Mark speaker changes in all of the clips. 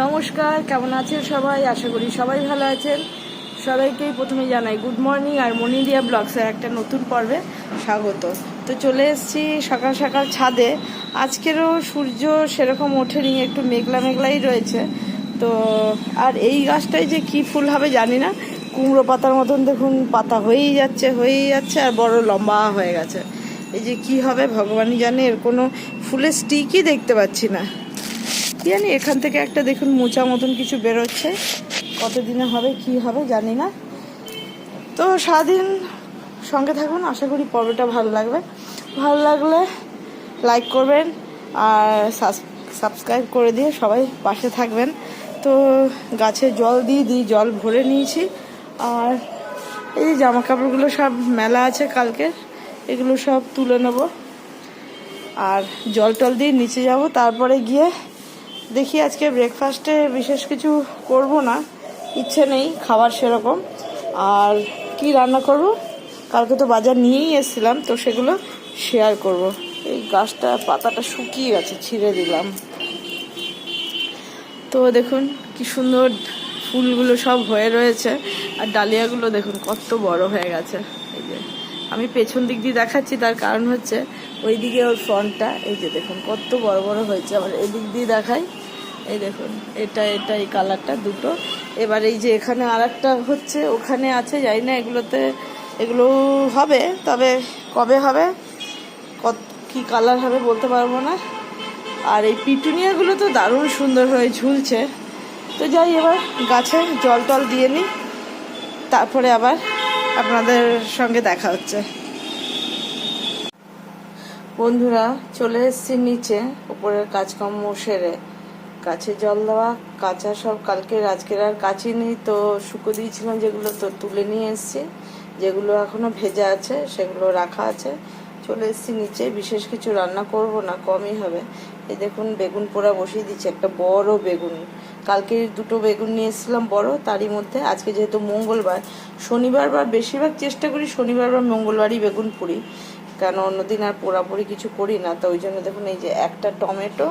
Speaker 1: নমস্কার, কেমন আছেন সবাই? আশা করি সবাই ভালো আছেন। সবাইকেই প্রথমে জানাই গুড মর্নিং আর মনিরিয়া ব্লগসের একটা নতুন পর্বে স্বাগত। তো চলে এসেছি সকাল সকাল ছাদে। আজকেরও সূর্য সেরকম ওঠেনি, একটু মেঘলা মেঘলাই রয়েছে। তো আর এই গাছটায় যে কি ফুল হবে জানি না। কুমড়ো পাতার মতন দেখুন, পাতা হয়েই যাচ্ছে হয়েই যাচ্ছে আর বড় লম্বা হয়ে গেছে। এই যে কি হবে ভগবানই জানে, এর কোনো ফুলের স্টিকই দেখতে পাচ্ছি না। জানি এখান থেকে একটা দেখুন মোচা মতন কিছু বেরোচ্ছে। কতদিনে হবে, কি হবে, জানি না। তো সারাদিন সঙ্গে থাকুন, আশা করি পর্বটা ভালো লাগবে। ভালো লাগলে লাইক করবেন আর সাবস্ক্রাইব করে দিয়ে সবাই পাশে থাকবেন। তো গাছে জল দিয়ে দিই, জল ভরে নিয়েছি। আর এই যে জামা কাপড়গুলো সব মেলা আছে কালকে, এগুলো সব তুলে নেব। আর জল টল দিয়ে নিচে যাব, তারপরে গিয়ে দেখি আজকে ব্রেকফাস্টে বিশেষ কিছু করব না। ইচ্ছে নেই খাবার সেরকম। আর কি রান্না করব? কালকে তো বাজার নিয়েই এসেছিলাম, তো সেগুলো শেয়ার করব। এই গাছটা, পাতাটা শুকিয়ে গেছে, ছিঁড়ে দিলাম। তো দেখুন কি সুন্দর ফুলগুলো সব হয়ে রয়েছে। আর ডালিয়াগুলো দেখুন কত বড় হয়ে গেছে। এই যে, আমি পেছন দিক দিয়ে দেখাচ্ছি, তার কারণ হচ্ছে ওই দিকে ওর ফ্রন্টটা এই যে দেখুন কত বড় বড় হয়েছে। আবার এদিক দিয়ে দেখাই। এই দেখুন, এটা এটা, এই কালারটা দুটো। এবার এই যে এখানে আর হচ্ছে, ওখানে আছে যাই না এগুলোতে, এগুলো হবে, তবে কবে হবে, কত, কী কালার হবে বলতে পারব না। আর এই পিটুনিয়াগুলো তো দারুণ সুন্দর হয়ে ঝুলছে। তো যাই, এবার গাছে জল টল দিয়ে নিই, তারপরে আবার আপনাদের সঙ্গে দেখা হচ্ছে। বন্ধুরা, চলে এসেছি নিচে উপরের কাজকর্ম সেরে। গাছে জল দেওয়া, কাঁচা সব কালকে আজকের আর কাচিনি তো শুকো দিয়েছিলাম যেগুলো তো তুলে নিয়ে এসেছি, যেগুলো এখনও ভেজা আছে, সেগুলো রাখা আছে। চলে এসেছি নিচে, বিশেষ কিছু রান্না করব না, কমই হবে। এই দেখুন, বেগুন পোড়া বসিয়ে দিচ্ছি একটা বড় বেগুন। কালকে দুটো বেগুন নিয়ে এসেছিলাম বড়, তারই মধ্যে আজকে যেহেতু মঙ্গলবার, শনিবার বা বেশিরভাগ চেষ্টা করি শনিবার বা মঙ্গলবারই বেগুন পুরি। কেন অন্যদিন আর পোড়াপুরি কিছু করি না, তো ওই জন্য দেখুন এই যে একটা টমেটো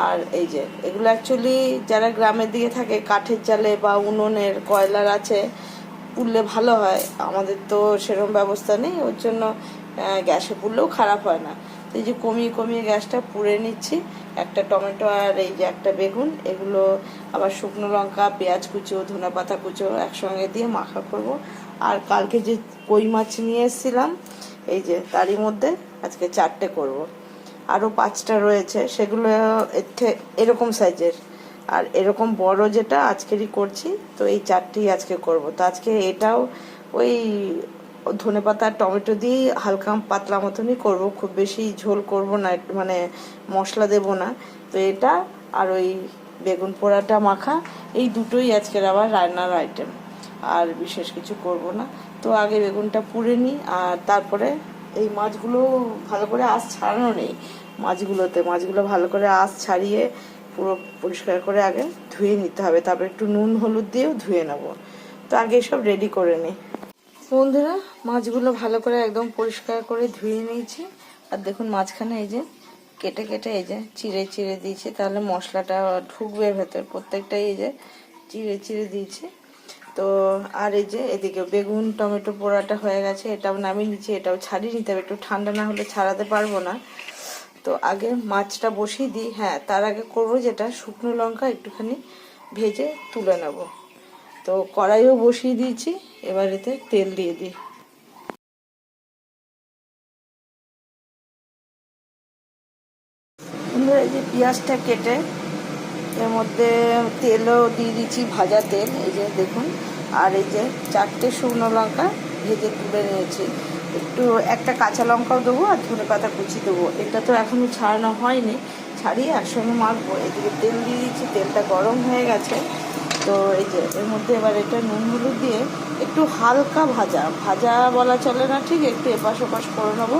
Speaker 1: আর এই যে, এগুলো অ্যাকচুয়ালি যারা গ্রামের দিকে থাকে, কাঠের জালে বা উনুনের কয়লার আছে, পুড়লে ভালো হয়। আমাদের তো সেরকম ব্যবস্থা নেই, ওর জন্য গ্যাসে পুড়লেও খারাপ হয় না। তো এই যে কমিয়ে কমিয়ে গ্যাসটা পুড়ে নিচ্ছি, একটা টমেটো আর এই যে একটা বেগুন, এগুলো আবার শুকনো লঙ্কা, পেঁয়াজ কুচো, ধনে পাতা কুচো একসঙ্গে দিয়ে মাখা করব। আর কালকে যে কই মাছ নিয়ে এসেছিলাম, এই যে তারই মধ্যে আজকে চারটে করব। আরও পাঁচটা রয়েছে, সেগুলো এরকম সাইজের আর এরকম বড় যেটা আজকেরই করছি, তো এই চারটি আজকে করব। তো আজকে এটাও ওই ধনে পাতা, টমেটো দিয়ে হালকা পাতলা মতনই করব, খুব বেশি ঝোল করব না মানে মশলা দেব না। তো এটা আর ওই বেগুন পোড়াটা মাখা, এই দুটোই আজকের আবার রান্নার আইটেম আর বিশেষ কিছু করব না। তো আগে বেগুনটা পুড়ে নিই, আর তারপরে এই মাছগুলো ভালো করে আঁশ ছাড়ানো নেই। মাছগুলোতে, মাছগুলো ভালো করে আঁশ ছাড়িয়ে পুরো পরিষ্কার করে আগে ধুয়ে নিতে হবে। তারপরে একটু নুন, হলুদ দিয়েও ধুয়ে নেব। তো আগে সব রেডি করে নিই বন্ধুরা, মাছগুলো ভালো করে একদম পরিষ্কার করে ধুয়ে নিয়েছি। আর দেখুন মাঝখানে এই যে কেটে কেটে এই যে চিড়ে চিড়ে দিয়েছি। তাহলে মশলাটা ঢুকবে ভেতর। প্রত্যেকটাই এই যে চিড়ে চিড়ে দিয়েছি। তো আর এই যে এদিকে বেগুন, টমেটো পোড়াটা হয়ে গেছে, এটাও নামিয়ে নিচ্ছি, এটাও ছাড়িয়ে নিতে হবে। একটু ঠান্ডা না হলে ছাড়াতে পারব না। তো আগে মাছটা বসিয়ে দিই হ্যাঁ তার আগে করব যেটা, শুকনো লঙ্কা একটুখানি ভেজে তুলে নেব। তো কড়াইও বসিয়ে দিয়েছি, এবার এতে তেল দিয়ে দিই। এই যে পেঁয়াজটা কেটে এর মধ্যে তেলও দিয়ে দিচ্ছি ভাজা তেল, এই যে দেখুন। আর এই যে চারটে শুকনো লঙ্কা ভেজে তুলে নিয়েছি। একটু একটা কাঁচা লঙ্কাও দেবো আর ধনে পাতা কুচি দেবো। এটা তো এখনও ছাড়ানো হয়নি, ছাড়িয়ে একসঙ্গে মাখবো। এদিকে তেল দিয়ে দিচ্ছি, তেলটা গরম হয়ে গেছে। তো এই যে, এর মধ্যে এবার এটা নুন হলুদ দিয়ে একটু হালকা ভাজা। ভাজা বলা চলে না, ঠিক? একটু এপাশ ওপাশ করে নেব।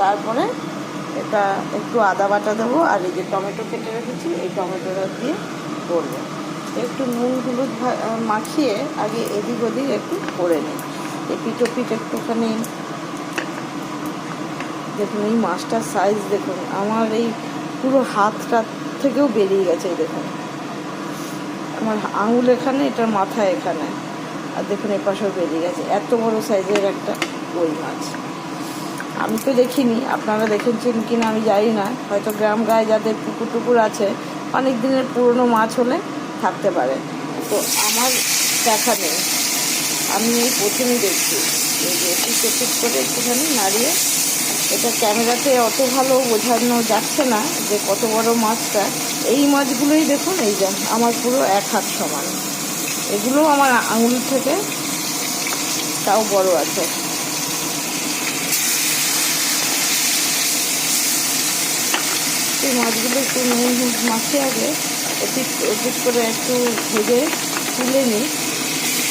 Speaker 1: তারপরে এটা একটু আদা বাটা দেবো, আর এই যে টমেটো কেটে রেখেছি, এই টমেটোটা দিয়ে করব। একটু নুন হলুদ মাখিয়ে আগে এদিক ওদিক একটু করে নিই। এই পিঠো পিঠ একটুখানি, দেখুন এই মাছটার সাইজ দেখুন, আমার এই পুরো হাতটা থেকেও বেরিয়ে গেছে দেখুন। আমার আঙুল এখানে, এটার মাথা এখানে। আর দেখুন এ পাশেও বেরিয়ে গেছে, এত বড় সাইজের একটা কই মাছ। আমি তো দেখিনি, আপনারা দেখেছেন কি না আমি জানি না। হয়তো গ্রাম গায়ে যাদের পুকুর টুকুর আছে, অনেক দিনের পুরনো মাছ হলে থাকতে পারে। তো আমার দেখা নেই। আমি এই প্রথমেই দেখছি। একটু করে একটুখানি নাড়িয়ে, এটা ক্যামেরাতে অত ভালো বোঝানো যাচ্ছে না যে কত বড় মাছটা। এই মাছগুলোই দেখুন, এই যে আমার পুরো এক হাত সমান। এগুলো আমার আঙুল থেকে তাও বড় আছে। এই মাছগুলো একটু নুন মাছে আগে অধিক করে একটু ভেজে তুলে নিই।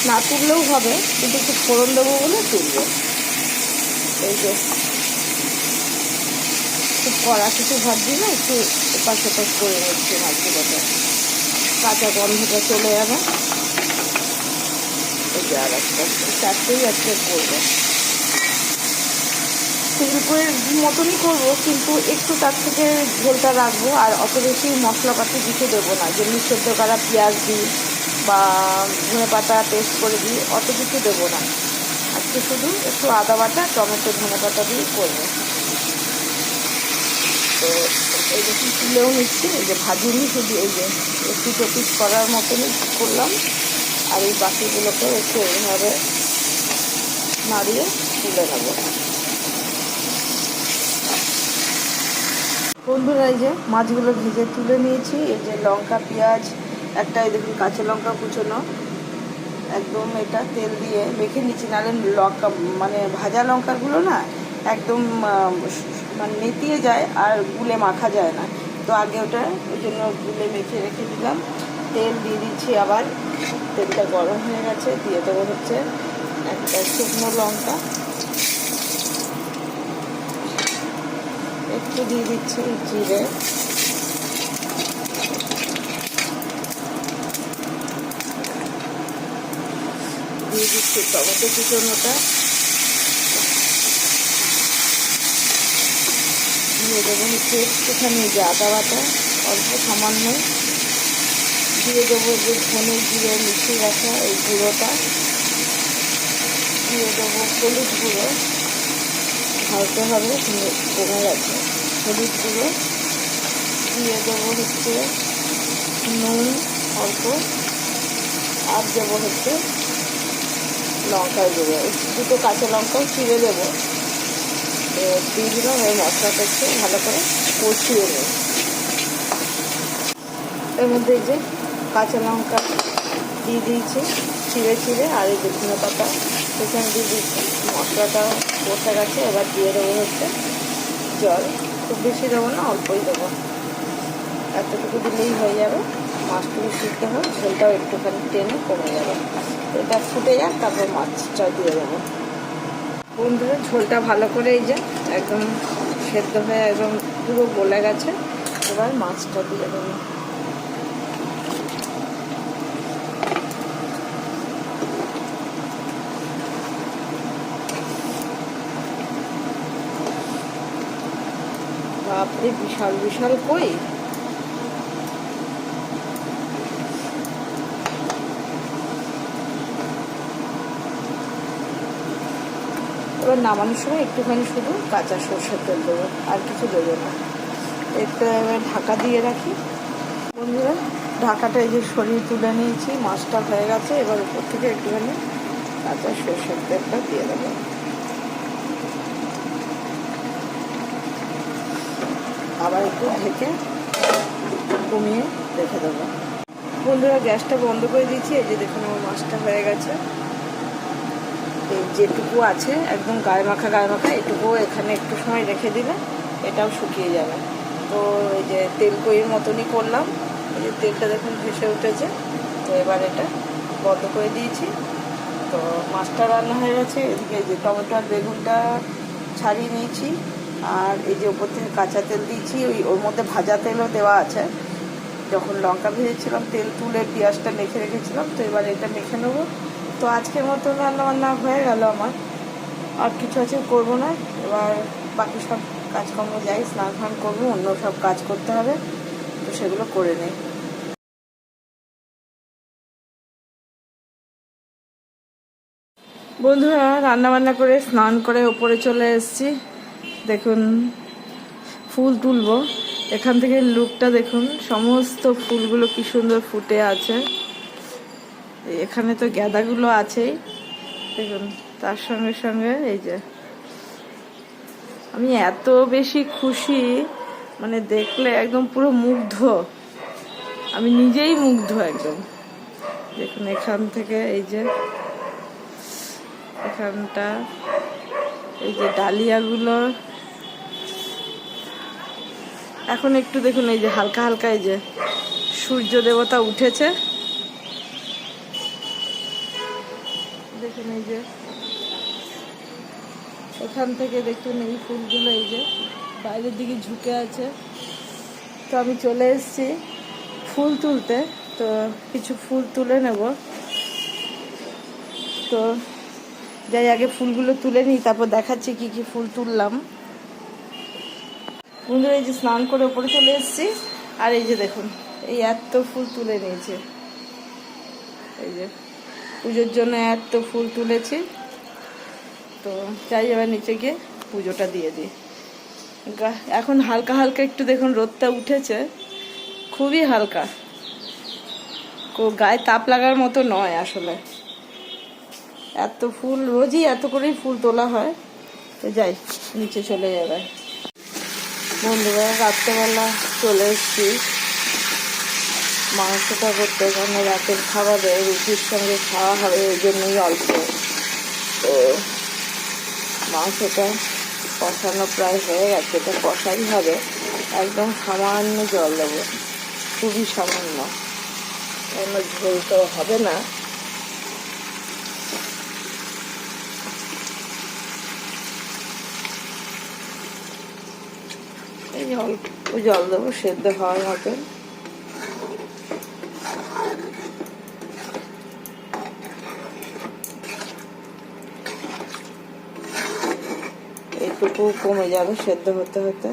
Speaker 1: না তুললেও হবে, কিন্তু একটু ফোড়ন দেবো বলে তুলবো। এই যে, খুব কড়া কিছু ভাবছি না, একটু এপাশ ওপাশ করে নিচ্ছি মাছগুলোতে কাঁচা গন্ধটা চলে যাবে। এই যে আর একটা, চারটেই আজকে করব। শিল্পের মতনই করব, কিন্তু একটু তার থেকে ঝোলটা রাখব আর অত বেশি মশলাপাতি কিছু দেবো না। যেমনি সেদ্ধ করা পেঁয়াজ দিই বা ধনে পাতা পেস্ট করে দিই, অত কিছু দেবো না। আজকে শুধু একটু আদা বাটা, টমেটো, ধনে পাতা দিয়ে করব। তো এই যে তুলেও নিচ্ছি, এই যে ভাজিনি, শুধু এই যে একটু টপিস করার মতনই করলাম। আর এই বাকিগুলোকে একটু এইভাবে নাড়িয়ে তুলে নেব। বন্ধুরা, এই যে মাছগুলো ভেজে তুলে নিয়েছি। এই যে লঙ্কা, পেঁয়াজ, একটা এই দেখুন কাঁচা লঙ্কা কুচোনো। একদম এটা তেল দিয়ে মেখে নিচ্ছি, নাহলে লঙ্কা মানে ভাজা লঙ্কাগুলো না একদম মানে নেতিয়ে যায় আর গুলে মাখা যায় না। তো আগে ওটা ওই জন্য গুলে মেখে রেখে দিলাম। তেল দিয়ে দিচ্ছি আবার। তেলটা গরম হয়ে গেছে, দিয়ে দেবো হচ্ছে একটা শুকনো লঙ্কা। একটু দিয়ে দিচ্ছি জিরে। দিয়ে দিচ্ছি টমেটো কুচনোটা। দিয়ে দেবো হচ্ছে একটুখানি যে আদা বাটা, অল্প সামান্য। দিয়ে দেবো যে ধনে জিরে মিশিয়ে রাখা এই গুঁড়োটা। দিয়ে দেবো হলুদ গুঁড়ো। ভাজতে হবে কমে গেছে। হলুদ গুঁড়ো, দিয়ে দেবো হচ্ছে নুন অল্প, আর দেবো হচ্ছে লঙ্কার গুঁড়ো। দুটো কাঁচা লঙ্কাও চিড়ে দেবো। দিয়ে দিলাম, এই মশলাটা একটু ভালো করে কষিয়ে নেব। এর মধ্যে যে কাঁচা লঙ্কা দিয়ে দিয়েছি, চিড়ে চিড়ে, আর এই ধনে পাতা সেখানে দিয়ে দিচ্ছি মশলাটা কষা গেছে, এবার দিয়ে দেবো হচ্ছে জল। খুব বেশি দেবো না, অল্পই দেবো। এতটুকু দিলেই হয়ে যাবে। মাছটুকু সিদ্ধ হবে ঝোলটাও একটুখানি টেনে কমে যাবে। এটা ফুটে যাক, তারপর মাছটা দিয়ে দেবো। বন্ধুরা, ঝোলটা ভালো করে এই একদম সেদ্ধ হয়ে একদম পুরো গলে গেছে। এবার মাছটা দিয়ে দেবো। বাপরে বিশাল বিশাল কই? এবার নামানোর সময় একটুখানি শুধু কাঁচা সর্ষের তেল দেবো, আর কিছু দেবো না। একটু এবার ঢাকা দিয়ে রাখি। বন্ধুরা, ঢাকাটা এই যে সরিয়ে তুলে নিয়েছি, মাছটা হয়ে গেছে, এবার উপর থেকে একটুখানি কাঁচা সর্ষের তেলটা দিয়ে দেবো। আবার একটু ঢেকে কমিয়ে রেখে দেবো। বন্ধুরা, গ্যাসটা বন্ধ করে দিয়েছি। এই যে দেখুন, আমার মাছটা হয়ে গেছে। এই যেটুকু আছে, একদম গায়ে মাখা গায়ে মাখা এটুকুও এখানে একটু সময় রেখে দিলে এটাও শুকিয়ে যাবে। তো এই যে তেল কইয়ের মতনই করলাম। এই যে তেলটা দেখুন ভেসে উঠেছে। তো এবার এটা বন্ধ করে দিয়েছি। তো মাছটা রান্না হয়ে গেছে। এদিকে যে টমেটো আর বেগুনটা ছাড়িয়ে নিয়েছি। আর এই যে ওপর থেকে কাঁচা তেল দিয়েছি, ওই ওর মধ্যে ভাজা তেলও দেওয়া আছে। যখন লঙ্কা ভেজেছিলাম, তেল তুলে পেঁয়াজটা মেখে রেখেছিলাম, তো এবার এটা মেখে নেব। তো আজকের মতন রান্না বান্না হয়ে গেল আমার। আর কিছু আছে করব না, এবার বাকি সব কাজকর্ম যাই, স্নান ফান করব, অন্য সব কাজ করতে হবে, তো সেগুলো করে নেই। বন্ধুরা রান্না বান্না করে স্নান করে ওপরে চলে এসেছি। দেখুন, ফুল তুলবো। এখান থেকে লুকটা দেখুন, সমস্ত ফুলগুলো কি সুন্দর ফুটে আছে। এখানে তো গ্যাদাগুলো আছেই। দেখুন, তার সঙ্গে সঙ্গে এই যে, আমি এত বেশি খুশি মানে দেখলে একদম পুরো মুগ্ধ। আমি নিজেই মুগ্ধ একদম। দেখুন, এখান থেকে এই যে, এখানটা, এই যে ডালিয়াগুলো। এখন একটু দেখুন এই যে হালকা হালকা এই যে সূর্য দেবতা উঠেছে। দেখুন এই যে এখান থেকে দেখুন এই ফুলগুলো এই যে বাইরের দিকে ঝুঁকে আছে। তো আমি চলে এসেছি ফুল তুলতে। তো কিছু ফুল তুলে নেব। তো যাই আগে ফুলগুলো তুলে নিই, তারপর দেখাচ্ছি কি কি ফুল তুললাম। বন্ধুরা, এই যে স্নান করে ওপরে চলে এসেছি। আর এই যে দেখুন, এই এত ফুল তুলে নিয়েছে। এই যে পুজোর জন্য এত ফুল তুলেছি। তো যাই এবার নিচে গিয়ে পুজোটা দিয়ে দিই। এখন হালকা হালকা একটু দেখুন, রোদটা উঠেছে। খুবই হালকা। কো- গায়ে তাপ লাগার মতো নয় আসলে। এত ফুল, রোজই এত করেই ফুল তোলা হয়। তো যাই, নিচে চলে যাবে বন্ধুরা, রাত্রেবেলা চলে এসেছি। মাংসটা করতে, কারণ রাতের খাবারে রুটির সঙ্গে খাওয়া হবে ওই জন্যই অল্প। তো মাংসটা কষানো প্রায় হয়ে গেছে, এটা কষাই হবে। একদম সামান্য জল দেবো, খুবই সামান্য। কেন ঝোল তো হবে না। যে অল্প জল দেবো, সেদ্ধ হওয়ার মতন। এইটুকু কমে যাবে, সেদ্ধ হতে হতে।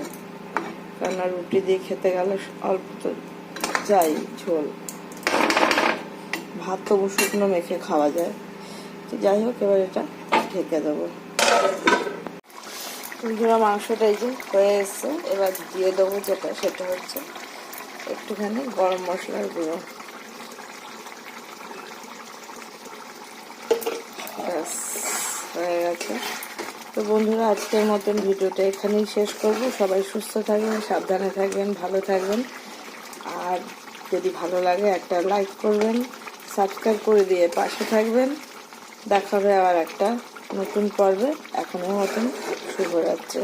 Speaker 1: কেননা রুটি দিয়ে খেতে গেলে অল্প তো যাই ঝোল। ভাত তবু শুকনো মেখে খাওয়া যায়। তো যাই হোক, এবার এটা ঢেকে দেবো। বন্ধুরা মাংসটা এই যে হয়ে এসছে। এবার দিয়ে দেবো যেটা, সেটা হচ্ছে একটুখানি গরম মশলার গুঁড়ো। ব্যাস, হয়ে গেছে। তো বন্ধুরা, আজকের মতন ভিডিওটা এখানেই শেষ করব। সবাই সুস্থ থাকবেন, সাবধানে থাকবেন, ভালো থাকবেন। আর যদি ভালো লাগে, একটা লাইক করবেন, সাবস্ক্রাইব করে দিয়ে পাশে থাকবেন। দেখা হবে আবার একটা নতুন পর্বে এখনও মতন শুভরাত্রি